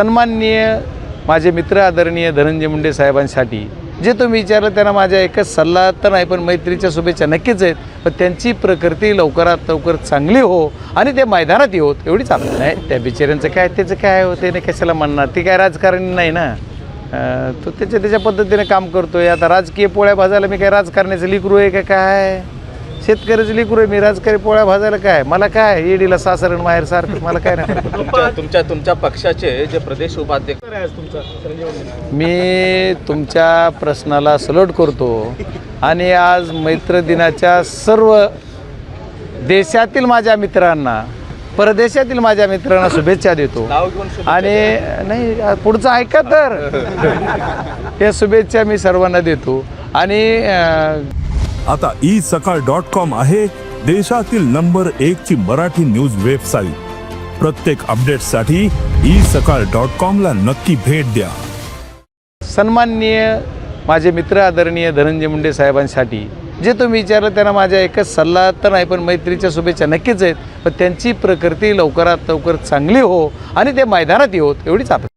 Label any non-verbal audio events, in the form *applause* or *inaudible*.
सन्माननीय माझे मित्र आदरणीय धनंजय मुंडे साहेबांसाठी जे तुम्ही विचारलं त्यांना माझ्या एकच सल्ला तर नाही पण मैत्रीच्या शुभेच्छा नक्कीच आहेत. पण त्यांची प्रकृती लवकरात लवकर चांगली हो आणि ते मैदानात येऊत एवढी आपलं नाही. त्या बिचाऱ्यांचं काय त्याचं काय होते नाही कशाला म्हणणार? ती काय राजकारणी नाही ना. तो त्याच्या त्याच्या पद्धतीने काम करतोय. आता राजकीय पोळ्या भाजायला मी काय राजकारण्याचं लिकरू आहे का काय? शेतकऱ्याचं लिकरू मी राजकारणी पोळ्या भाजायला काय मला काय येडीला सासरण माहेर सारखं मला काय नाही. *laughs* तुमच्या तुमच्या तुमच्या पक्षाचे जे प्रदेश उपाध्यक्ष मी तुमच्या प्रश्नाला सलोट करतो आणि आज मैत्र दिनाच्या सर्व देशातील माझ्या मित्रांना परदेशातील माझ्या मित्रांना शुभेच्छा देतो. नाव घेऊन शुभेच्छा आणि नाही पुढचं ऐका तर. *laughs* या शुभेच्छा मी सर्वांना देतो. आणि अं, आता ई सकाळ डॉट कॉम आहे देशातील नंबर एक ची मराठी न्यूज वेबसाईट. प्रत्येक अपडेटसाठी ई सकाळ डॉट कॉम ला नक्की भेट द्या. सन्माननीय माझे मित्र आदरणीय धनंजय मुंडे साहेबांसाठी जे तुम्ही विचारलं त्यांना माझ्या एकच सल्ला तर नाही पण मैत्रीच्या शुभेच्छा नक्कीच आहेत. पण त्यांची प्रकृती लवकरात लवकर चांगली हो आणि ते मैदानात येऊ एवढीच अपेक्षा